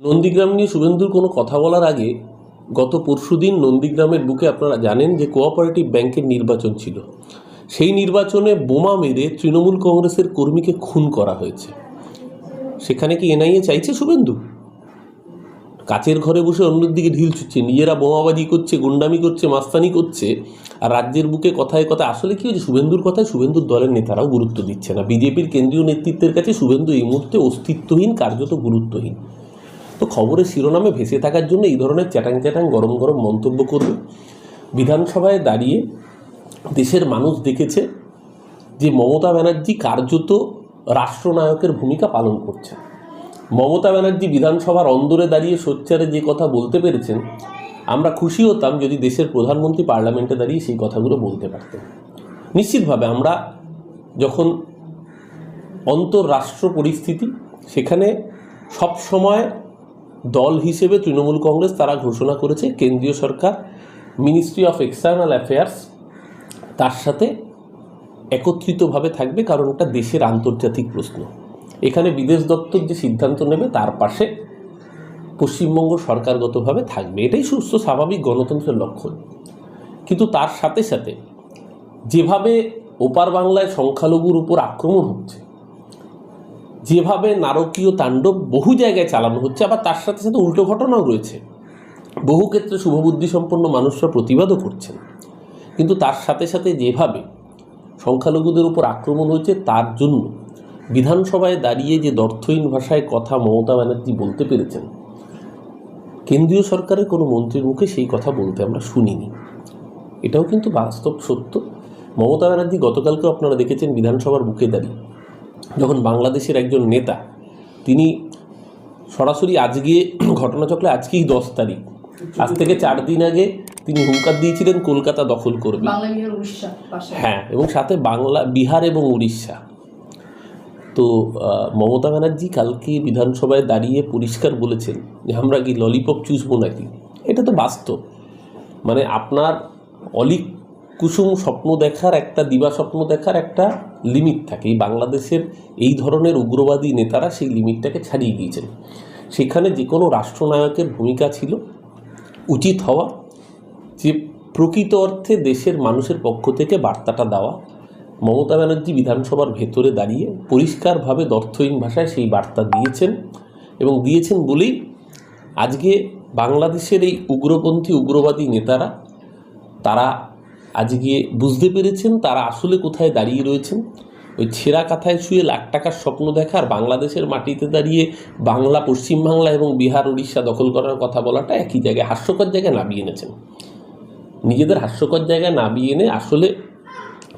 নন্দীগ্রাম নিয়ে শুভেন্দুর কোনো কথা বলার আগে গত পরশুদিন নন্দীগ্রামের বুকে আপনারা জানেন যে কোঅপারেটিভ ব্যাংকের নির্বাচন ছিল। সেই নির্বাচনে বোমা মেরে তৃণমূল কংগ্রেসের কর্মীকে খুন করা হয়েছে। সেখানে কি এনআইএ চাইছে শুভেন্দু? কাচের ঘরে বসে অন্যদিকে ঢিল ছুটছে, নিজেরা বোমাবাজি করছে, গুন্ডামি করছে, মাস্তানি করছে, আর রাজ্যের বুকে কথায় কথা আসলে কি হয়েছে? শুভেন্দুর কথায় শুভেন্দুর দলের নেতারাও গুরুত্ব দিচ্ছে না। বিজেপির কেন্দ্রীয় নেতৃত্বের কাছে শুভেন্দু এই মুহূর্তে অস্তিত্বহীন, কার্যত গুরুত্বহীন। তো খবরের শিরোনামে ভেসে থাকার জন্য এই ধরনের চ্যাটাং চ্যাটাং, গরম গরম মন্তব্য করবে। বিধানসভায় দাঁড়িয়ে দেশের মানুষ দেখেছে যে মমতা ব্যানার্জি কার্যত রাষ্ট্রনায়কের ভূমিকা পালন করছে মমতা ব্যানার্জি বিধানসভার অন্দরে দাঁড়িয়ে সোচ্চারে যে কথা বলতে পেরেছেন, আমরা খুশি হতাম যদি দেশের প্রধানমন্ত্রী পার্লামেন্টে দাঁড়িয়ে সেই কথাগুলো বলতে পারতেন। নিশ্চিতভাবে আমরা যখন অন্তর্রাষ্ট্র পরিস্থিতি, সেখানে সব সময় দল হিসেবে তৃণমূল কংগ্রেস তারা ঘোষণা করেছে, কেন্দ্রীয় সরকার মিনিস্ট্রি অফ এক্সটার্নাল অ্যাফেয়ার্স তার সাথে একত্রিতভাবে থাকবে কারণ এটা দেশের আন্তর্জাতিক প্রশ্ন। এখানে বিদেশ দপ্তর যে সিদ্ধান্ত নেবে তার পাশে পশ্চিমবঙ্গ সরকারগতভাবে থাকবে। এটাই সুস্থ, স্বাভাবিক গণতন্ত্রের লক্ষণ। কিন্তু তার সাথে সাথে যেভাবে ওপার বাংলায় সংখ্যালঘুর উপর আক্রমণ হচ্ছে যেভাবে নারকীয় তাণ্ডব বহু জায়গায় চালানো হচ্ছে, আবার তার সাথে সাথে উল্টো ঘটনাও রয়েছে। বহু ক্ষেত্রে শুভবুদ্ধি সম্পন্ন মানুষরা প্রতিবাদও করছেন। কিন্তু তার সাথে সাথে যেভাবে সংখ্যালঘুদের উপর আক্রমণ হয়েছে, তার জন্য বিধানসভায় দাঁড়িয়ে যে দর্থহীন ভাষায় কথা মমতা ব্যানার্জি বলতে পেরেছেন, কেন্দ্রীয় সরকারের কোনো মন্ত্রীর মুখে সেই কথা বলতে আমরা শুনিনি। এটাও কিন্তু বাস্তব সত্য। মমতা ব্যানার্জি গতকালকেও আপনারা দেখেছেন বিধানসভার বুকে দাঁড়িয়ে। যখন বাংলাদেশের একজন নেতা তিনি সরাসরি আজকে ঘটনাচক্রে আজকেই দশ তারিখ। আজ থেকে চার দিন আগে তিনি হুঙ্কার দিয়েছিলেন কলকাতা দখল করবে। হ্যাঁ এবং সাথে বাংলা বিহার এবং উড়িষ্যা। তো মমতা ব্যানার্জি কালকে বিধানসভায় দাঁড়িয়ে পরিষ্কার বলেছেন যে আমরা কি ললিপপ চুষবো নাকি? এটা তো বাস্তব। মানে আপনার অলিক কুসুম স্বপ্ন দেখার একটা দিবা স্বপ্ন দেখার একটা লিমিট থাকে। এই বাংলাদেশের এই ধরনের উগ্রবাদী নেতারা সেই লিমিটটাকে ছাড়িয়ে গিয়েছেন। সেখানে যে কোনো রাষ্ট্রনায়কের ভূমিকা ছিল উচিত হওয়া, যে প্রকৃত অর্থে দেশের মানুষের পক্ষ থেকে বার্তাটা দেওয়া, মমতা ব্যানার্জি বিধানসভার ভেতরে দাঁড়িয়ে পরিষ্কারভাবে দর্থহীন ভাষায় সেই বার্তা দিয়েছেন এবং দিয়েছেন বলেই আজকে বাংলাদেশের এই উগ্রপন্থী, উগ্রবাদী নেতারা, তারা আজকে বুঝতে পেরেছেন তারা আসলে কোথায় দাঁড়িয়ে রয়েছেন? ওই ছেঁড়া কাথায় শুয়ে লাখ টাকার স্বপ্ন দেখার বাংলাদেশের মাটিতে দাঁড়িয়ে বাংলা, পশ্চিমবাংলা এবং বিহার উড়িষ্যা দখল করার কথা বলাটা একই জায়গায় হাস্যকর জায়গায় নামিয়ে এনেছেন। নিজেদের হাস্যকর জায়গায় নামিয়ে এনে আসলে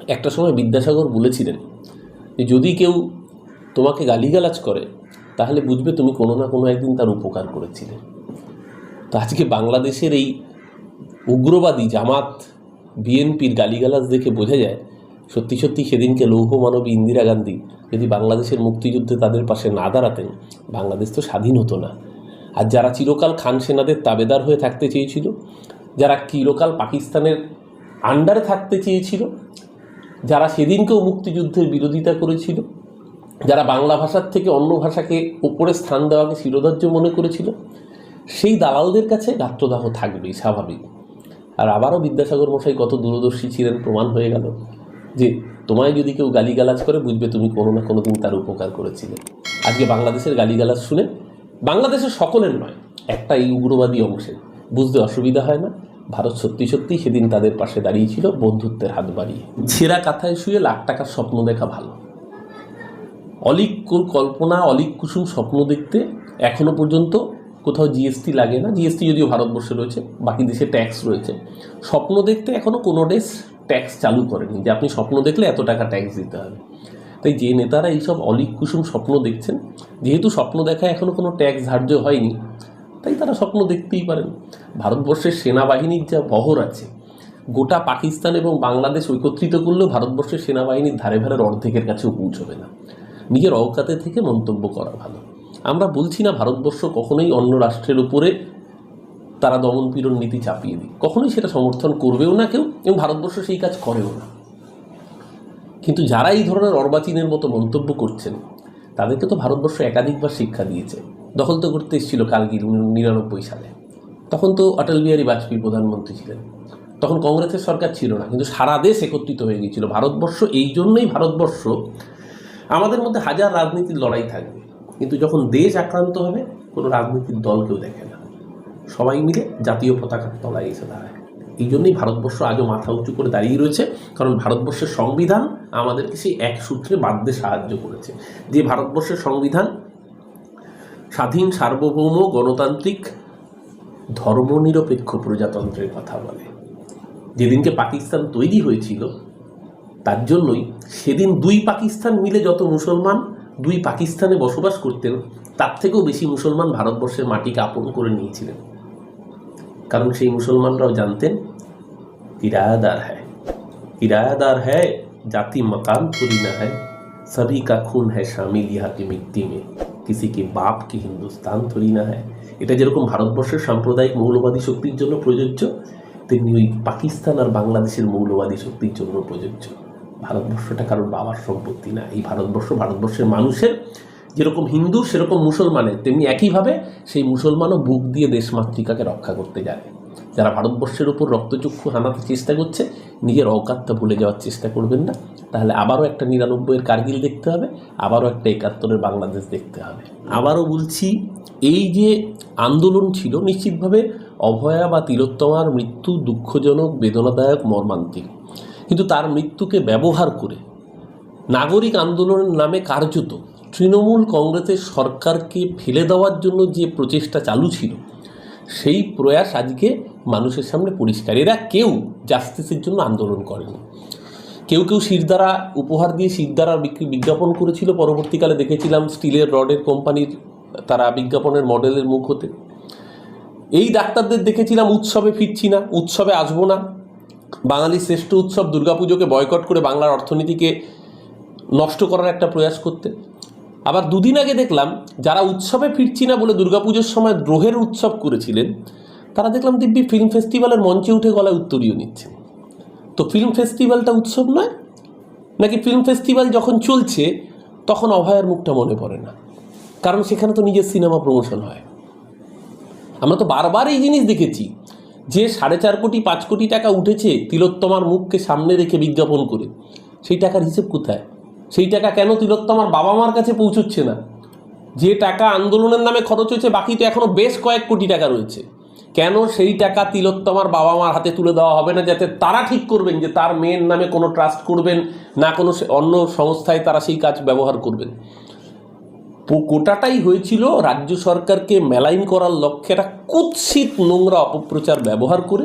একটা সময় বিদ্যাসাগর বলেছিলেন যে, যদি কেউ তোমাকে গালিগালাজ করে, তাহলে বুঝবে তুমি কোনো না কোনো একদিন তার উপকার করেছিলে। তো আজকে বাংলাদেশের এই উগ্রবাদী জামাত বিএনপির গালিগালাজ দেখে বোঝা যায়, সত্যি সত্যি সেদিনকে লৌহ মানবী ইন্দিরা গান্ধী যদি বাংলাদেশের মুক্তিযুদ্ধে তাদের পাশে না দাঁড়াতেন, বাংলাদেশ তো স্বাধীন হতো না। আর যারা চিরকাল খান সেনাদের তাবেদার হয়ে থাকতে চেয়েছিল, যারা চিরকাল পাকিস্তানের আন্ডারে থাকতে চেয়েছিল, যারা সেদিনকেও মুক্তিযুদ্ধের বিরোধিতা করেছিল, যারা বাংলা ভাষার থেকে অন্য ভাষাকে উপরে স্থান দেওয়াকে শিরোধার্য মনে করেছিল, সেই দালালদের কাছে গাত্রদাহ থাকবেই, স্বাভাবিক। আর আবারও বিদ্যাসাগর মশাই কত দূরদর্শী ছিলেন প্রমাণ হয়ে গেল যে তোমায় যদি কেউ গালিগালাজ করে, বুঝবে তুমি কোনো না কোনো দিন তার উপকার করেছিলে। আজকে বাংলাদেশের গালিগালাজ শুনে বাংলাদেশের সকলের নয়, একটা এই উগ্রবাদী অংশে। বুঝতে অসুবিধা হয় না, ভারত সত্যি সত্যি সেদিন তাদের পাশে দাঁড়িয়েছিল বন্ধুত্বের হাত বাড়িয়ে। ছেঁড়া কাথায় শুয়ে লাখ টাকার স্বপ্ন দেখা ভালো। অলিক কল্পনা, অলিক কুসুম স্বপ্ন দেখতে এখনও পর্যন্ত কোথাও জিএসটি লাগে না। জিএসটি যদিও ভারতবর্ষে রয়েছে, বাকি দেশে ট্যাক্স রয়েছে। স্বপ্ন দেখতে এখনও কোনো দেশ ট্যাক্স চালু করেনি। যে আপনি স্বপ্ন দেখলে এত টাকা ট্যাক্স দিতে হবে। তাই যে নেতারা এইসব অলিক কুসুম স্বপ্ন দেখছেন, যেহেতু স্বপ্ন দেখা এখনও কোনো ট্যাক্স ধার্য হয়নি, তাই তারা স্বপ্ন দেখতেই পারেন। ভারতবর্ষের সেনাবাহিনীর যা বহর আছে, গোটা পাকিস্তান এবং বাংলাদেশ ঐকত্রিত করলেও ভারতবর্ষের সেনাবাহিনীর ধারে ধারের অর্ধেকের কাছেও পৌঁছবে না। নিজের অবকাতে থেকে মন্তব্য করা ভালো। আমরা বলছি না ভারতবর্ষ কখনোই অন্য রাষ্ট্রের উপরে তারা দমনপীড়ন নীতি চাপিয়ে দিই কখনোই সেটা সমর্থন করবেও না কেউ এবং ভারতবর্ষ সেই কাজ করেও না। কিন্তু যারা এই ধরনের অর্বাচীনের মতো মন্তব্য করছেন, তাদেরকে তো ভারতবর্ষ একাধিকবার শিক্ষা দিয়েছে। দখল তো করতে এসেছিল কালগির নিরানব্বই সালে। তখন তো অটল বিহারী বাজপেয়ী প্রধানমন্ত্রী ছিলেন। তখন কংগ্রেসের সরকার ছিল না, কিন্তু সারা দেশ একত্রিত হয়ে গিয়েছিল। ভারতবর্ষ এই জন্যই ভারতবর্ষ আমাদের মধ্যে হাজার রাজনীতির লড়াই থাকবে। কিন্তু যখন দেশ আক্রান্ত হবে, কোনো রাজনৈতিক দল কেউ দেখে না। সবাই মিলে জাতীয় পতাকার তলায় এসে দাঁড়ায়। এই জন্যই ভারতবর্ষ আজও মাথা উঁচু করে দাঁড়িয়ে রয়েছে, কারণ ভারতবর্ষের সংবিধান আমাদেরকে সেই এক সূত্রে বাঁধতে সাহায্য করেছে। যে ভারতবর্ষের সংবিধান স্বাধীন, সার্বভৌম, গণতান্ত্রিক, ধর্মনিরপেক্ষ প্রজাতন্ত্রের কথা বলে। যেদিনকে পাকিস্তান তৈরি হয়েছিল, তার জন্যই সেদিন দুই পাকিস্তান মিলে যত মুসলমান দুই পাকিস্তানে বসবাস করতেন তার থেকেও বেশি মুসলমান ভারতবর্ষের মাটিকে আপন করে নিয়েছিলেন কারণ সেই মুসলমানরাও জানতেন किरायादार है किरायादार है जाति मकान थोड़ी ना है सभी का खून है शामिल यहाँ की मिट्टी में किसी के बाप की हिंदुस्तान थोड़ी না है এটা যেরকম ভারতবর্ষের সাম্প্রদায়িক মৌলবাদী শক্তির জন্য প্রযোজ্য তেমনি ওই পাকিস্তান আর বাংলাদেশের মৌলবাদী শক্তির জন্য প্রযোজ্য ভারতবর্ষটা কারোর বাবার সম্পত্তি না। এই ভারতবর্ষ, ভারতবর্ষের মানুষের যেরকম হিন্দু, সেরকম মুসলমানের, তেমনি একইভাবে সেই মুসলমানও বুক দিয়ে দেশমাতৃকাকে রক্ষা করতে জানে। যারা ভারতবর্ষের উপর রক্তচক্ষু হানাতে চেষ্টা করছে, নিজের অকাতটা ভুলে যাওয়ার চেষ্টা করবেন না। তাহলে আবারও একটা নিরানব্বইয়ের কার্গিল দেখতে হবে, আবারও একটা একাত্তরের বাংলাদেশ দেখতে হবে। আবারও বলছি, এই যে আন্দোলন ছিল, নিশ্চিতভাবে অভয়া বা তিলোত্তমার মৃত্যু দুঃখজনক, বেদনাদায়ক, মর্মান্তিক। কিন্তু তার মৃত্যুকে ব্যবহার করে নাগরিক আন্দোলনের নামে কার্যত তৃণমূল কংগ্রেসের সরকারকে ফেলে দেওয়ার জন্য যে প্রচেষ্টা চালু ছিল, সেই প্রয়াস আজকে মানুষের সামনে পরিষ্কার। এরা কেউ জাস্টিসের জন্য আন্দোলন করেনি। কেউ কেউ শিরদারা উপহার দিয়ে শিরদারা বিক্রি বিজ্ঞাপন করেছিল। পরবর্তীকালে দেখেছিলাম স্টিলের রডের কোম্পানির তারা বিজ্ঞাপনের মডেলের মুখ হতে। এই ডাক্তারদের দেখেছিলাম, উৎসবে ফিরছি না, উৎসবে আসব না। বাঙালির শ্রেষ্ঠ উৎসব দুর্গাপুজোকে বয়কট করে বাংলার অর্থনীতিকে নষ্ট করার একটা প্রয়াস করতে। আবার দুদিন আগে দেখলাম, যারা উৎসবে ফিরছি না বলে দুর্গাপুজোর সময় দ্রোহের উৎসব করেছিলেন, তারা দেখলাম দিব্যি ফিল্ম ফেস্টিভ্যালের মঞ্চে উঠে গলায় উত্তরীয় নিচ্ছে। তো ফিল্ম ফেস্টিভ্যালটা উৎসব নয়, নাকি ফিল্ম ফেস্টিভ্যাল যখন চলছে, তখন অভয়ের মুখটা মনে পড়ে না। কারণ সেখানে তো নিজের সিনেমা প্রমোশন হয়। আমরা তো বারবার এই জিনিস দেখেছি। যে সাড়ে চার কোটি, পাঁচ কোটি টাকা উঠেছে তিলোত্তমার মুখকে সামনে রেখে বিজ্ঞাপন করে, সেই টাকার হিসেব কোথায়? সেই টাকা কেন তিলোত্তমার বাবা মার কাছে পৌঁছচ্ছে না? যে টাকা আন্দোলনের নামে খরচ হয়েছে, বাকি তো এখনও বেশ কয়েক কোটি টাকা রয়েছে। কেন সেই টাকা তিলোত্তমার বাবা মার হাতে তুলে দেওয়া হবে না, যাতে তারা ঠিক করবেন যে তার মেয়ের নামে কোনো ট্রাস্ট করবেন না, কোনো অন্য সংস্থায় তারা সেই কাজ ব্যবহার করবেন? কোটাটাই হয়েছিল রাজ্য সরকারকে মেলাইন করার লক্ষ্যে একটা কুৎসিত নোংরা অপপ্রচার ব্যবহার করে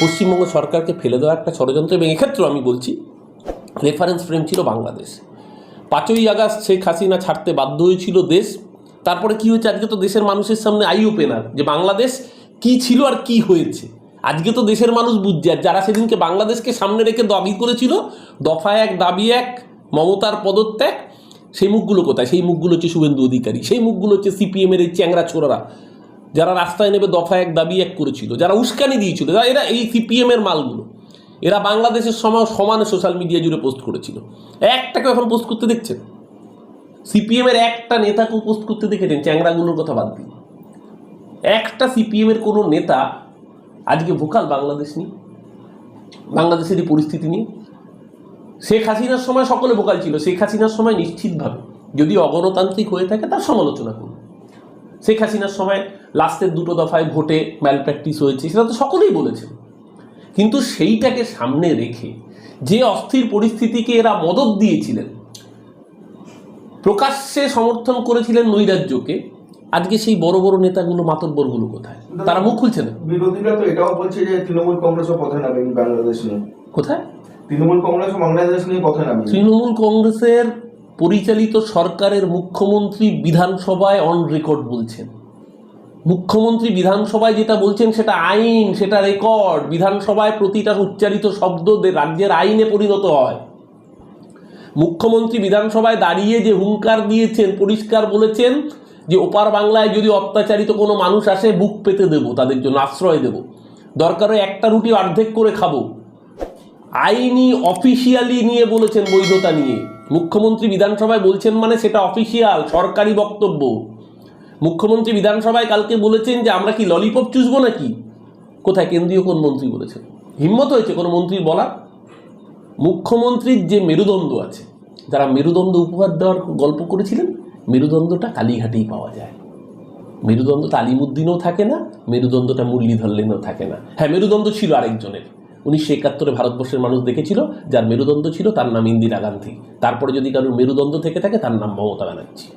পশ্চিমবঙ্গ সরকারকে ফেলে দেওয়া একটা ষড়যন্ত্র এবং এক্ষেত্রেও আমি বলছি রেফারেন্স ফ্রেম ছিল বাংলাদেশ। পাঁচই আগস্ট শেখ হাসিনা ছাড়তে বাধ্য হয়েছিল দেশ। তারপরে কি হয়েছে? আজকে তো দেশের মানুষের সামনে আই ওপেনার যে বাংলাদেশ কি ছিল আর কি হয়েছে। আজকে তো দেশের মানুষ বুঝছে, আর যারা সেদিনকে বাংলাদেশকে সামনে রেখে দাবি করেছিল, দফা এক, দাবি এক, মমতার পদত্যাগ সেই মুখগুলো কোথায়? সেই মুখগুলো হচ্ছে শুভেন্দু অধিকারী। সেই মুখগুলো হচ্ছে সিপিএমের এই চ্যাংরা ছোড়ারা। যারা রাস্তায় নেবে দফা এক দাবি এক করেছিল, যারা উস্কানি দিয়েছিল, যারা এরা এই সিপিএমের মালগুলো, এরা বাংলাদেশের সময় সমানে সোশ্যাল মিডিয়া জুড়ে পোস্ট করেছিল। একটাকে এখন পোস্ট করতে দেখছেন? সিপিএমের একটা নেতাকেও পোস্ট করতে দেখেছেন? চ্যাংরাগুলোর কথা বাদ দিন। একটা সিপিএমের কোনো নেতা আজকে ভোকাল বাংলাদেশ নিয়ে, বাংলাদেশের এই পরিস্থিতি নিয়ে শেখ হাসিনার সময় সকলে ভোকাল ছিল। শেখ হাসিনার সময় নিশ্চিতভাবে যদি অগণতান্ত্রিক হয়ে থাকে তার সমালোচনা করুন। শেখ হাসিনার সময় লাস্টের দুটো দফায় ভোটে ম্যাল প্র্যাকটিস হয়েছে সেটা তো সকলেই বলেছেন। কিন্তু সেইটাকে সামনে রেখে যে অস্থির পরিস্থিতিকে এরা মদত দিয়েছিলেন প্রকাশ্যে সমর্থন করেছিলেন নৈরাজ্যকে আজকে সেই বড় বড় নেতাগুলো মাতব্বরগুলো কোথায়? তারা মুখ খুলছে না। বিরোধীরা তো এটাও বলছে যে তৃণমূল কংগ্রেসও পথে নামে বাংলাদেশ কোথায়? তৃণমূল কংগ্রেসও বাংলাদেশ নিয়ে নামে তৃণমূল কংগ্রেসের পরিচালিত সরকারের মুখ্যমন্ত্রী বিধানসভায় অন রেকর্ড বলছেন। মুখ্যমন্ত্রী বিধানসভায় যেটা বলছেন সেটা আইন, সেটা রেকর্ড বিধানসভায় প্রতিটা উচ্চারিত শব্দ রাজ্যের আইনে পরিণত হয়। মুখ্যমন্ত্রী বিধানসভায় দাঁড়িয়ে যে হুঙ্কার দিয়েছেন, পরিষ্কার বলেছেন যে ওপার বাংলায় যদি অত্যাচারিত কোনো মানুষ আসে, বুক পেতে দেব, তাদের জন্য আশ্রয় দেব। দরকার একটা রুটি অর্ধেক করে খাব। আইনি অফিসিয়ালি নিয়ে বলেছেন বৈধতা নিয়ে। মুখ্যমন্ত্রী বিধানসভায় বলছেন মানে সেটা অফিসিয়াল, সরকারি বক্তব্য। মুখ্যমন্ত্রী বিধানসভায় কালকে বলেছেন যে, আমরা কি ললিপপ চুষবো নাকি? কোথায়? কেন্দ্রীয় কোন মন্ত্রী বলেছেন? হিম্মত হয়েছে কোনো মন্ত্রীর বলা মুখ্যমন্ত্রীর যে মেরুদণ্ড আছে, যারা মেরুদণ্ড উপহার দেওয়ার গল্প করেছিলেন, মেরুদণ্ডটা কালীঘাটেই পাওয়া যায়। মেরুদণ্ড তালিমুদ্দিনও থাকে না, মেরুদণ্ডটা মুরলীধরলেনও থাকে না। হ্যাঁ মেরুদণ্ড ছিল আরেকজনের। উনিশশো একাত্তরে ভারতবর্ষের মানুষ দেখেছিল, যার মেরুদণ্ড ছিল তার নাম ইন্দিরা গান্ধী। তারপরে যদি কারোর মেরুদণ্ড থেকে থাকে, তার নাম মমতা ব্যানার্জি।